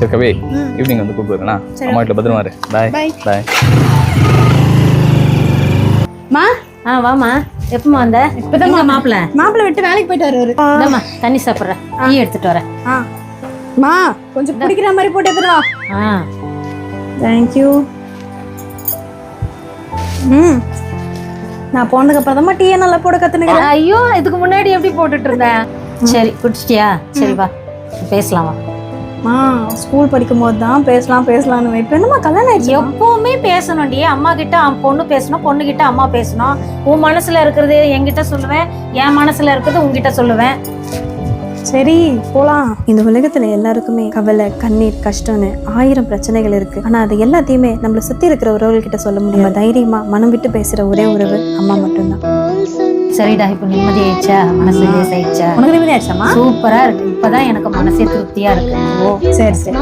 சரி கவி ஈவினிங் வந்து கூப்பிட்டு வரேனா அம்மா வீட்டில் பத்திரமா இரு. பாய். பாய் மா? ஆ வாமா எப்பமா வந்த? இப்பதான் மாப்பிள்ள மாப்பிள்ளை விட்டு வேலைக்கு போயிட்டு வருவாரு இந்தாம்மா தண்ணி சாப்பிட்றேன். டீ எடுத்துட்டு வரேன். மா கொஞ்சம் பிடிக்கிற மாதிரி போட்டு எடுத்துட்டு வா. ஆ. தேங்க்யூ ம். நான் போனதுக்கு அப்புறம் டீயை நல்லா போட கத்துனுக்கிறேன். ஐயோ இதுக்கு முன்னாடி எப்படி போட்டுட்டு இருந்தேன்? சரி குடிச்சிட்டியா? சரி வா. பேசலாம்? வா மா ஸ்கூல் படிக்கும் போது தான் பேசலாம் பேசலாம்னு இப்போ என்னம்மா கல்யாணம் ஆயிடுச்சு எப்பவுமே பேசணும்டி. அம்மா கிட்ட பொண்ணு பேசணும் பொண்ணு கிட்ட அம்மா பேசணும். உன் மனசுல இருக்கிறது என்கிட்ட சொல்லுவேன் என் மனசுல இருக்கிறது உன்கிட்ட சொல்லுவேன். சரி போலாம். இந்த உலகத்துல எல்லாருக்குமே கவலை கண்ணீர் கஷ்டம்னு ஆயிரம் பிரச்சனைகள் இருக்கு. ஆனா அது எல்லாத்தையுமே நம்மள சுத்தி இருக்கிற உறவுகள் கிட்ட சொல்ல முடியும் தைரியமா மனம் விட்டு பேசுற ஒரே உறவு அம்மா மட்டும்தான். சரிடா இப்ப நிம்மதி ஆயிடுச்சா? மனசு லேசாயிடுச்சா? உனக்கு நிம்மதி ஆயிடுச்சாமா சூப்பரா இருக்கு. இப்பதான் எனக்கு மனசே திருப்தியா இருக்கு. சரி சரி.